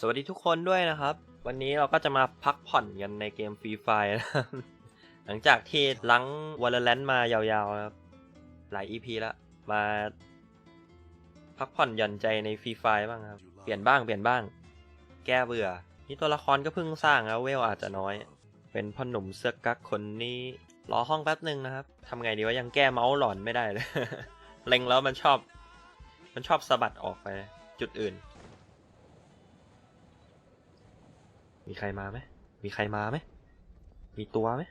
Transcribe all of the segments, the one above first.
สวัสดีทุกคนด้วยนะครับ วันนี้เราก็จะมาพักผ่อนกันในเกมฟรีไฟนะครับหลังจากที่ลังวอลเลนมายาวๆนะครับหลาย EP แล้วมาพักผ่อนหย่อนใจในฟรีไฟบ้างครับ เปลี่ยนบ้างเปลี่ยนบ้าง แก้เบื่อ นี่ตัวละครก็เพิ่งสร้างแล้วเวลอาจจะน้อย เป็นพ่อหนุ่มเสื้อกั๊กคนนี้รอห้องแป๊บหนึ่งนะครับทำไงดีว่ายังแก้เมาส์หลอนไม่ได้เลย เล็งแล้วมันชอบ มันชอบสะบัดออกไปจุดอื่น มีใครมาไหม มีใครมาไหม มีตัวไหม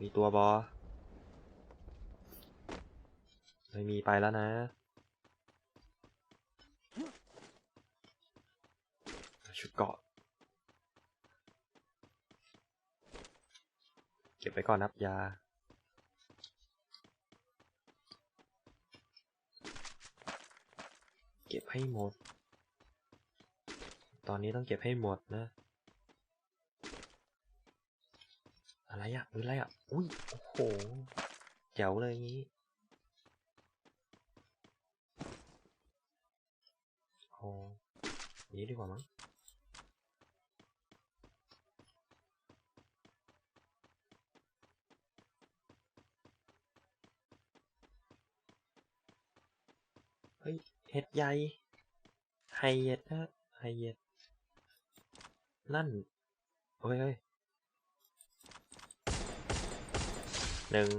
มีตัวบอไม่มีไปแล้วนะชุดเกาะ เก็บไปก่อนนับยาเก็บให้หมด ตอนนี้ต้องเก็บให้หมดนะ อะไรอะหรืออะไรอะอุ้ย โอ้โห เจ๋วเลยงี้ โอ้นี้ดีกว่ามั้งเฮ้ย เห็ดใหญ่ไฮเห็ดนะไฮเห็ด นั่นเฮ้ยเฮ้ยหนึ่ง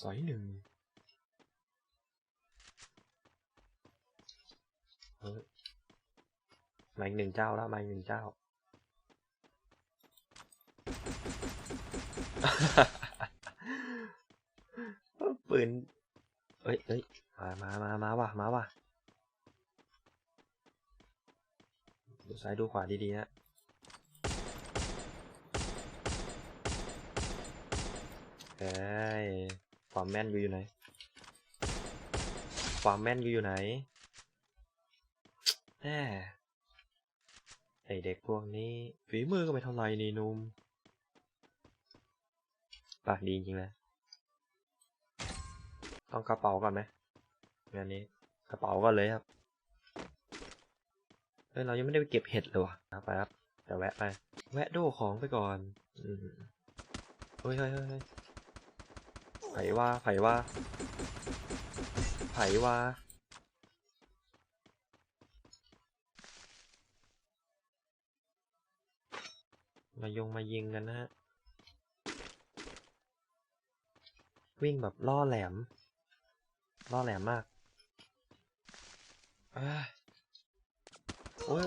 สอยหนึ่งเฮ้ยมาอีกหนึ่งเจ้าแล้วมาอีกหนึ่งเจ้า ปืนเอ้ยเอ้ยมามามามาว่ะมาว่ะ ซ้ายดูขวาดีๆนะเอ้ยความแม่นอยู่อยู่ไหน ความแม่นอยู่อยู่ไหนแหมไอเด็กพวกนี้ฝีมือก็ไม่เท่าไหร่นี่นุ่มปากดีจริงๆเลยต้องกระเป๋าก่อนไหมงานนี้กระเป๋าก่อนเลยครับ เฮ้ยเรายังไม่ได้ไปเก็บเห็ดเลยว่ะไปครับเดี๋ยวแวะไป แวะโดของไปก่อนอืมเฮ้ยเฮ้ยเฮ้ยเฮ้ยไผ่ว่าไผ่ว่าไผ่ว่ามายงมายิงกันนะฮะ วิ่งแบบล่อแหลม ล่อแหลมมากอ้ย โอ้ย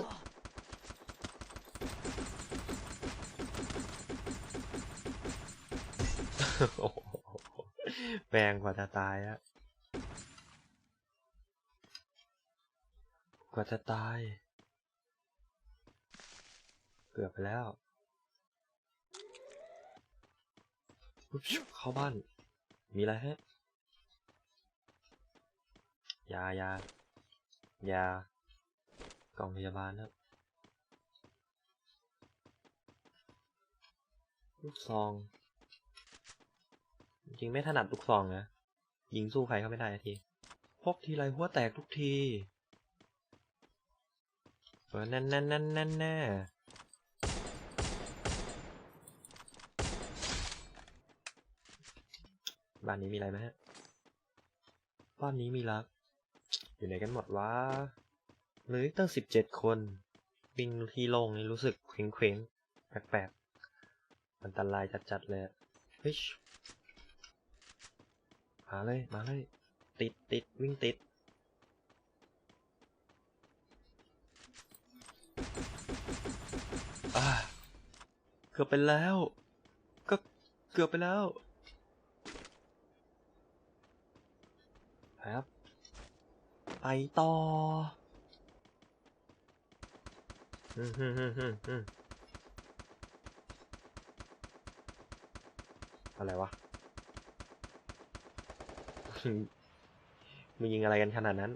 โอ้โหแรงกว่าจะตายอะกว่าจะตาย เกือบไปแล้วปุ๊บชุบเข้าบ้าน มีอะไรฮะยายายา กล่องพยาบาลครับลูกซอง จริงไม่ถนัดลูกซองนะยิงสู้ใครเขาไม่ได้ทีพกทีไรหัวแตกทุกทีเออแน่นแน่นแน่นแน่นแน่บ้านนี้มีอะไรไหมฮะ บ้านนี้มีรัก อยู่ไหนกันหมดวะ หลยตั้งสิบเจ็ดคน วิ่งที่โล่งนี่รู้สึกเคว้งๆ แปลกๆ อันตรายจัดๆเลยเฮ้ยมาเลย มาเลย ติดติดวิ่งติดอ่าเกือบไปแล้ว ก็เกือบไปแล้วครับ ไปต่อ อะไรวะ มึงยิงอะไรกันขนาดนั้น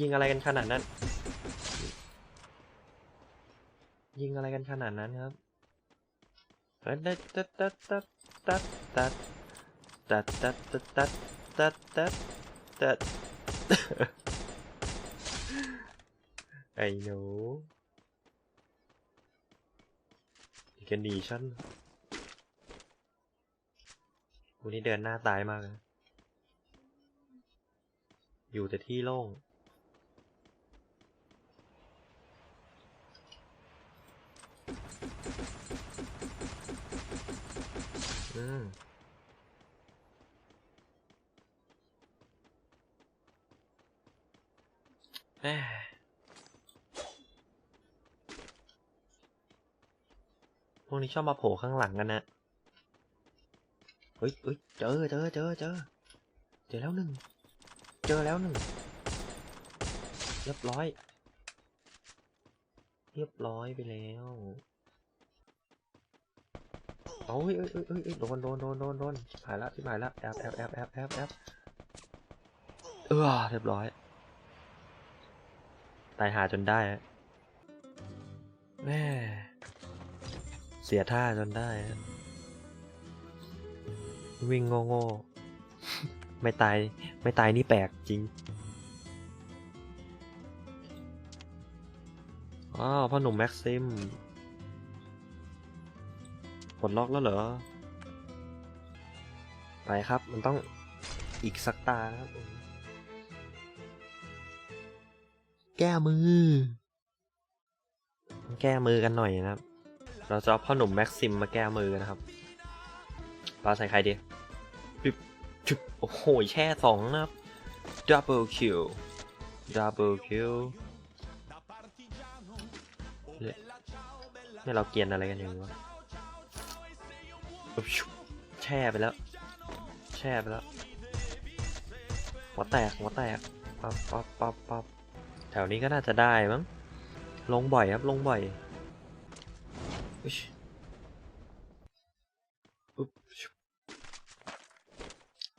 ยิงอะไรกันขนาดนั้น ยิงอะไรกันขนาดนั้นครับตัดตัดตัดตัดตัดตัดตัดตัดตัดตัดตัดตัดตัดไอ้หนู แกันดีฉันวันนี้เดินหน้าตายมากอยู่แต่ที่โล่ง อืมแหม่พ วกนี้ชอบมาโผล่ข้างหลังกันนะเฮ้ยเฮ้ยเจอเจอเจอเจอเจอแล้วหนึ่ง เจอแล้วหนึ่ง เรียบร้อย เรียบร้อยไปแล้วเอาเฮ้ยเอ้ยเอ้ยโดนโดนโดนโดนโดนหายละชิบหายละแอบแอบแอบแอบแอบแอบเออเรียบร้อย ตายหาจนได้ฮะแม่ เสียท่าจนได้ฮะวิ่งโง่โง่ๆ ไม่ตายไม่ตายนี่แปลกจริงอ้าวพ่อหนุ่มแม็กซิมปลดล็อกแล้วเหรอ ไปครับมันต้องอีกสักตานะครับผมแก้มือ แก้มือกันหน่อยนะครับ เราจะเอาพ่อหนุ่มแม็กซิมมาแก้มือนะครับปาใส่ใครดีจุบจุบโอ้โห แช่สองนะครับ double kill double kill เนี่ยเนี่ยเราเกรียนอะไรกันอยู่วะอุ๊บชุบแช่ไปแล้ว แช่ไปแล้ว หัวแตก หัวแตก ปั๊บปั๊บปั๊บปั๊บแถวนี้ก็น่าจะได้มั้ง ลงบ่อยครับ ลงบ่อย อุ๊ยอุ๊บ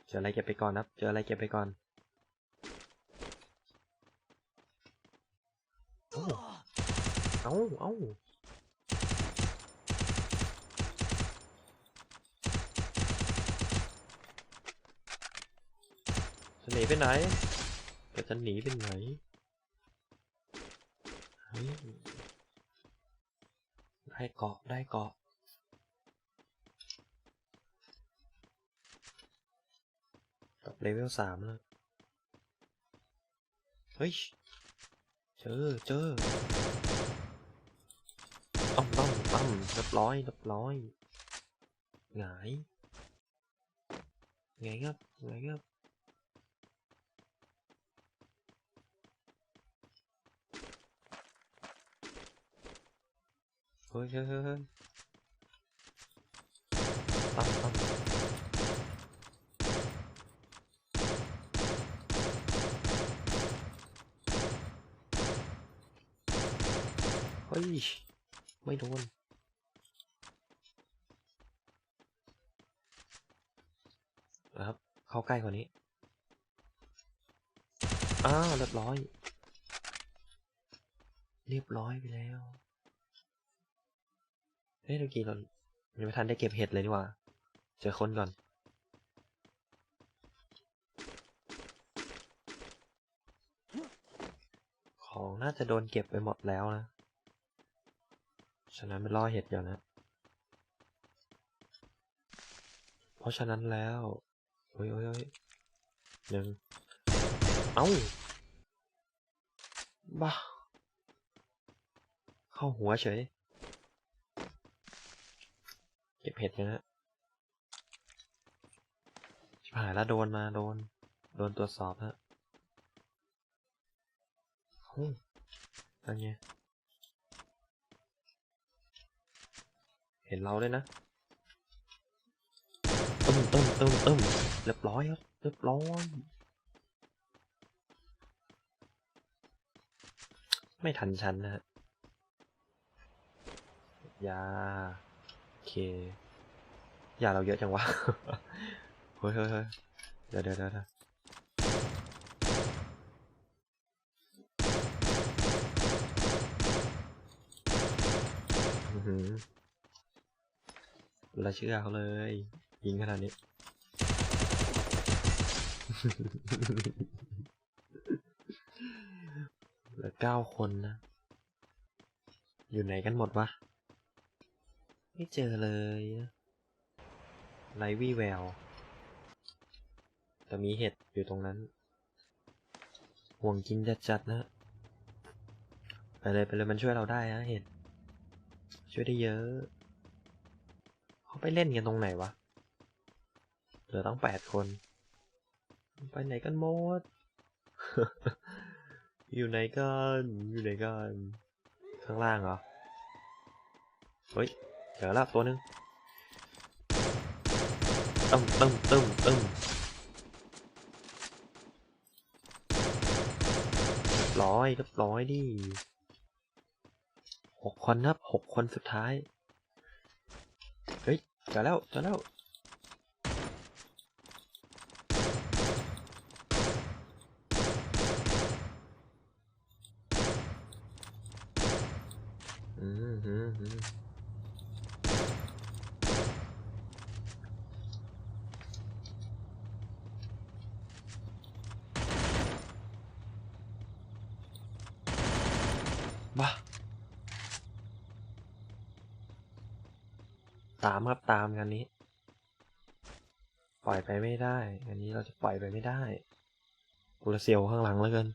เจออะไรเก็บไปก่อนครับ เจออะไรเก็บไปก่อนเอ้าเอ้าจะหนีไปไหนแกจะหนีไปไหน เฮ้ยได้เกาะได้เกาะ กับเลเวลสามแล้วเฮ้ย เจอเจอต้อมต้อมต้อมเรียบร้อยเรียบร้อยหงายไงครับไงครับ ฮ้ยเฮ้ยเฮ้ยเฮ้ยตั้มตั้มเฮ้ย ไม่โดนนะครับ เข้าใกล้กว่านี้ อ้าว เรียบร้อย เรียบร้อยไปแล้ว เฮ้ยเมื่อกี้เรายังไม่ทันได้เก็บเห็ดเลยนี่ว่า เจอคนก่อน ของน่าจะโดนเก็บไปหมดแล้วนะ ฉะนั้นไปล่อเห็ดก่อนนะ เพราะฉะนั้นแล้วเฮ้ยเฮ้ยเฮ้ยหนึ่งเอ้า บ้า เข้าหัวเฉย เก็บเห็ดกันนะชิบหายแล้วโดนมาโดน โดนตรวจสอบฮะเฮ้ยนั่นไงเห็นเราด้วยนะตึ้มตึ้มตึ้มตึ้มเรียบร้อยครับเรียบร้อยไม่ทันชั้นนะฮะยาโอเค ยาเราเยอะจังวะ เฮ้ยเฮ้ยเดี๋ยวเดี๋ยวเดี๋ยวเดี๋ยวอื้อหือเราเชื่อเขาเลย ยิงขนาดนี้ เหลือเก้าคนนะ อยู่ไหนกันหมดวะ ไม่เจอเลย ไรวี่แวว แต่มีเห็ดอยู่ตรงนั้น ห่วงกินจัดๆนะ ไปเลยไปเลยมันช่วยเราได้นะเห็ด ช่วยได้เยอะ เขาไปเล่นกันตรงไหนวะ เหลือต้องแปดคน ไปไหนกันหมด อยู่ไหนกัน อยู่ไหนกัน ข้างล่างเหรอ เฮ้ย เจอแล้วตัวหนึ่ง ตึ้มตึ้มตึ้มตึ้มร้อยเรียบร้อยดิหกคนครับหกคนสุดท้าย เฮ้ยเจอแล้วเจอแล้วอืมอืมอืม บ้าตามครับตามกันนี้ ปล่อยไปไม่ได้อันนี้เราจะปล่อยไปไม่ได้กูละเซียวข้างหลังแล้วเกิน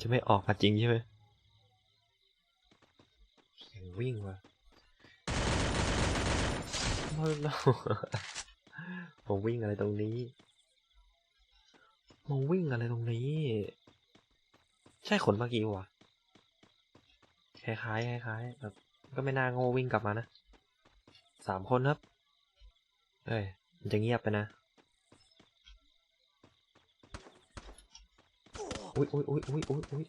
จะไม่ออกมาจริงใช่ไหมวิ่งว่ะไม่รู้ผมวิ่งอะไรตรงนี้ มาวิ่งอะไรตรงนี้ ใช่ขนเมื่อกี้วะคล้ายๆคล้ายๆแบบก็ไม่น่าโง่วิ่งกลับมานะสามคนครับเอ้ยมันจะเงียบไปนะอุ้ยอุ้ยอุ้ยอุ้ยอุ้ย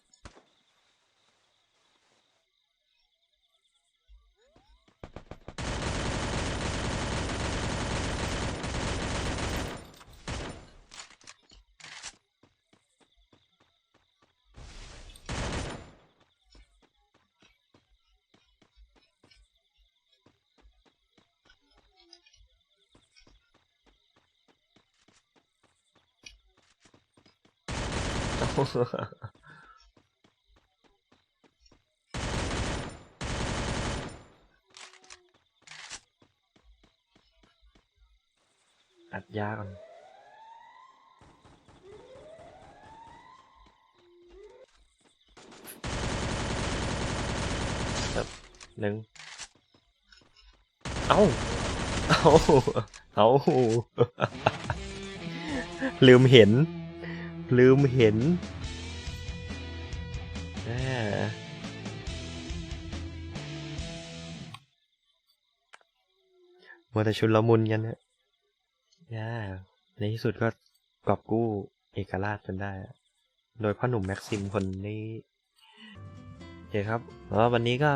อัดยาก่อนหนึ่ง เอ้าเอ้าเอ้าลืมเห็น ลืมเห็นแหมมัวแต่ชุนละมุนกันนะย่าในที่สุดก็กอบกู้เอกราชจนได้อะโดยพ่อหนุ่มแม็กซิมคนนี้โอเคครับ แล้ววันนี้ก็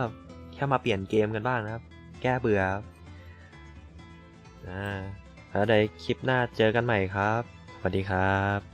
แค่มาเปลี่ยนเกมกันบ้างนะครับ แก้เบื่อครับอ่าแล้วในคลิปหน้าเจอกันใหม่ครับ สวัสดีครับ